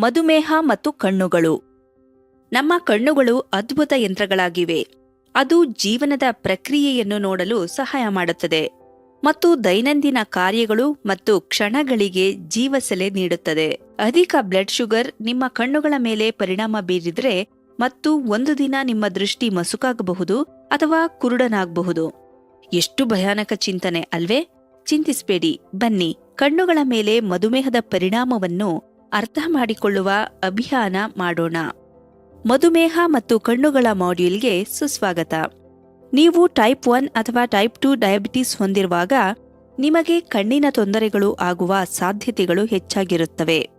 ಮಧುಮೇಹ ಮತ್ತು ಕಣ್ಣುಗಳು. ನಮ್ಮ ಕಣ್ಣುಗಳು ಅದ್ಭುತ ಯಂತ್ರಗಳಾಗಿವೆ. ಅದು ಜೀವನದ ಪ್ರಕ್ರಿಯೆಯನ್ನು ನೋಡಲು ಸಹಾಯ ಮಾಡುತ್ತದೆ. ಮತ್ತು ದೈನಂದಿನ ಕಾರ್ಯಗಳು ಮತ್ತು ಕ್ಷಣಗಳಿಗೆ ಜೀವಸೆಲೆ ನೀಡುತ್ತದೆ. ಅಧಿಕ ಬ್ಲಡ್ ಶುಗರ್ ನಿಮ್ಮ ಕಣ್ಣುಗಳ ಮೇಲೆ ಪರಿಣಾಮ ಬೀರಿದ್ರೆ ಮತ್ತು ಒಂದು ದಿನ ನಿಮ್ಮ ದೃಷ್ಟಿ ಮಸುಕಾಗಬಹುದು ಅಥವಾ ಕುರುಡನಾಗಬಹುದು. ಎಷ್ಟು ಭಯಾನಕ ಚಿಂತನೆ ಅಲ್ವೇ? ಚಿಂತಿಸಬೇಡಿ. ಬನ್ನಿ. ಕಣ್ಣುಗಳ ಮೇಲೆ ಮಧುಮೇಹದ ಪರಿಣಾಮವನ್ನು ಅರ್ಥ ಮಾಡಿಕೊಳ್ಳುವ ಅಭಿಯಾನ ಮಾಡೋಣ. ಮಧುಮೇಹ ಮತ್ತು ಕಣ್ಣುಗಳ ಮಾಡ್ಯೂಲ್ಗೆ ಸುಸ್ವಾಗತ. ನೀವು ಟೈಪ್ ಒನ್ ಅಥವಾ ಟೈಪ್ ಟು ಡಯಾಬಿಟಿಸ್ ಹೊಂದಿರುವಾಗ ನಿಮಗೆ ಕಣ್ಣಿನ ತೊಂದರೆಗಳು ಆಗುವ ಸಾಧ್ಯತೆಗಳು ಹೆಚ್ಚಾಗಿರುತ್ತವೆ.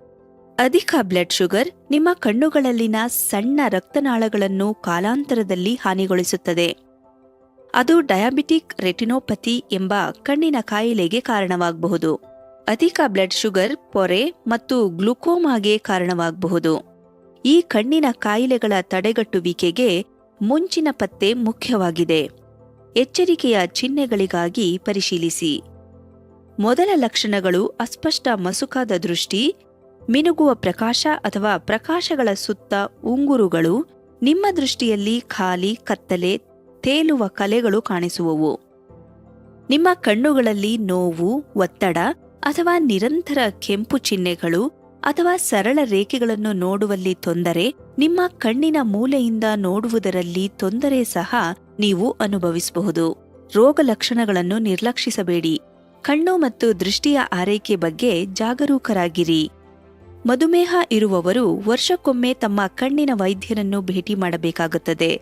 ಅಧಿಕ ಬ್ಲಡ್ ಶುಗರ್ ನಿಮ್ಮ ಕಣ್ಣುಗಳಲ್ಲಿನ ಸಣ್ಣ ರಕ್ತನಾಳಗಳನ್ನು ಕಾಲಾಂತರದಲ್ಲಿ ಹಾನಿಗೊಳಿಸುತ್ತದೆ. ಅದು ಡಯಾಬಿಟಿಕ್ ರೆಟಿನೋಪತಿ ಎಂಬ ಕಣ್ಣಿನ ಕಾಯಿಲೆಗೆ ಕಾರಣವಾಗಬಹುದು. ಅಧಿಕ ಬ್ಲಡ್ ಶುಗರ್, ಪೊರೆ ಮತ್ತು ಗ್ಲುಕೋಮಾಗೆ ಕಾರಣವಾಗಬಹುದು. ಈ ಕಣ್ಣಿನ ಕಾಯಿಲೆಗಳ ತಡೆಗಟ್ಟುವಿಕೆಗೆ ಮುಂಚಿನ ಪತ್ತೆ ಮುಖ್ಯವಾಗಿದೆ. ಎಚ್ಚರಿಕೆಯ ಚಿಹ್ನೆಗಳಿಗಾಗಿ ಪರಿಶೀಲಿಸಿ. ಮೊದಲ ಲಕ್ಷಣಗಳು ಅಸ್ಪಷ್ಟ ಮಸುಕಾದ ದೃಷ್ಟಿ, ಮಿನುಗುವ ಪ್ರಕಾಶ ಅಥವಾ ಪ್ರಕಾಶಗಳ ಸುತ್ತ ಉಂಗುರುಗಳು, ನಿಮ್ಮ ದೃಷ್ಟಿಯಲ್ಲಿ ಖಾಲಿ, ಕತ್ತಲೆ, ತೇಲುವ ಕಲೆಗಳು ಕಾಣಿಸುವವು. ನಿಮ್ಮ ಕಣ್ಣುಗಳಲ್ಲಿ ನೋವು, ಒತ್ತಡ ಅಥವಾ ನಿರಂತರ ಕೆಂಪು ಚಿಹ್ನೆಗಳು ಅಥವಾ ಸರಳ ರೇಖೆಗಳನ್ನು ನೋಡುವಲ್ಲಿ ತೊಂದರೆ, ನಿಮ್ಮ ಕಣ್ಣಿನ ಮೂಲೆಯಿಂದ ನೋಡುವುದರಲ್ಲಿ ತೊಂದರೆ ಸಹ ನೀವು ಅನುಭವಿಸಬಹುದು. ರೋಗ ಲಕ್ಷಣಗಳನ್ನು ನಿರ್ಲಕ್ಷಿಸಬೇಡಿ. ಕಣ್ಣು ಮತ್ತು ದೃಷ್ಟಿಯ ಆರೈಕೆ ಬಗ್ಗೆ ಜಾಗರೂಕರಾಗಿರಿ. ಮಧುಮೇಹ ಇರುವವರು ವರ್ಷಕ್ಕೊಮ್ಮೆ ತಮ್ಮ ಕಣ್ಣಿನ ವೈದ್ಯರನ್ನು ಭೇಟಿ ಮಾಡಬೇಕಾಗುತ್ತದೆ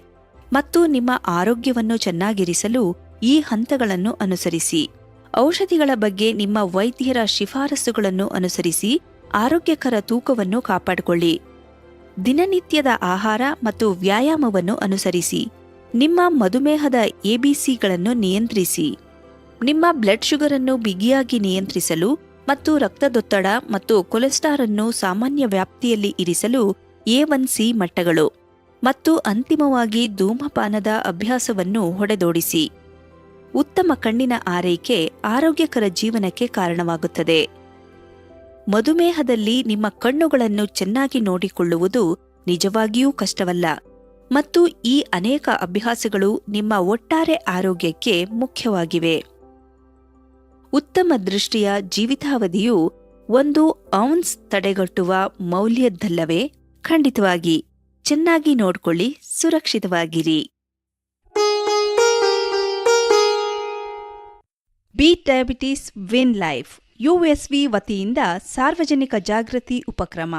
ಮತ್ತು ನಿಮ್ಮ ಆರೋಗ್ಯವನ್ನು ಚೆನ್ನಾಗಿರಿಸಲು ಈ ಹಂತಗಳನ್ನು ಅನುಸರಿಸಿ. ಔಷಧಿಗಳ ಬಗ್ಗೆ ನಿಮ್ಮ ವೈದ್ಯರ ಶಿಫಾರಸುಗಳನ್ನು ಅನುಸರಿಸಿ ಆರೋಗ್ಯಕರ ತೂಕವನ್ನು ಕಾಪಾಡಿಕೊಳ್ಳಿ. ದಿನನಿತ್ಯದ ಆಹಾರ ಮತ್ತು ವ್ಯಾಯಾಮವನ್ನು ಅನುಸರಿಸಿ. ನಿಮ್ಮ ಮಧುಮೇಹದ ಎಬಿಸಿಗಳನ್ನು ನಿಯಂತ್ರಿಸಿ. ನಿಮ್ಮ ಬ್ಲಡ್ ಶುಗರ್ ಅನ್ನು ಬಿಗಿಯಾಗಿ ನಿಯಂತ್ರಿಸಲು ಮತ್ತು ರಕ್ತದೊತ್ತಡ ಮತ್ತು ಕೊಲೆಸ್ಟ್ರಾಲ್ ಅನ್ನು ಸಾಮಾನ್ಯ ವ್ಯಾಪ್ತಿಯಲ್ಲಿ ಇರಿಸಲು ಎ ಒನ್ ಸಿ ಮಟ್ಟಗಳು ಮತ್ತು ಅಂತಿಮವಾಗಿ ಧೂಮಪಾನದ ಅಭ್ಯಾಸವನ್ನು ಹೊಡೆದೋಡಿಸಿ. ಉತ್ತಮ ಕಣ್ಣಿನ ಆರೈಕೆ ಆರೋಗ್ಯಕರ ಜೀವನಕ್ಕೆ ಕಾರಣವಾಗುತ್ತದೆ. ಮಧುಮೇಹದಲ್ಲಿ ನಿಮ್ಮ ಕಣ್ಣುಗಳನ್ನು ಚೆನ್ನಾಗಿ ನೋಡಿಕೊಳ್ಳುವುದು ನಿಜವಾಗಿಯೂ ಕಷ್ಟವಲ್ಲ. ಮತ್ತು ಈ ಅನೇಕ ಅಭ್ಯಾಸಗಳು ನಿಮ್ಮ ಒಟ್ಟಾರೆ ಆರೋಗ್ಯಕ್ಕೆ ಮುಖ್ಯವಾಗಿವೆ. ಉತ್ತಮ ದೃಷ್ಟಿಯ ಜೀವಿತಾವಧಿಯು ಒಂದು ಔನ್ಸ್ ತಡೆಗಟ್ಟುವ ಮೌಲ್ಯದ್ದಲ್ಲವೇ? ಖಂಡಿತವಾಗಿ. ಚೆನ್ನಾಗಿ ನೋಡ್ಕೊಳ್ಳಿ, ಸುರಕ್ಷಿತವಾಗಿರಿ. Beat diabetes win life USV ವತಿಯಿಂದ ಸಾರ್ವಜನಿಕ ಜಾಗೃತಿ ಉಪಕ್ರಮ.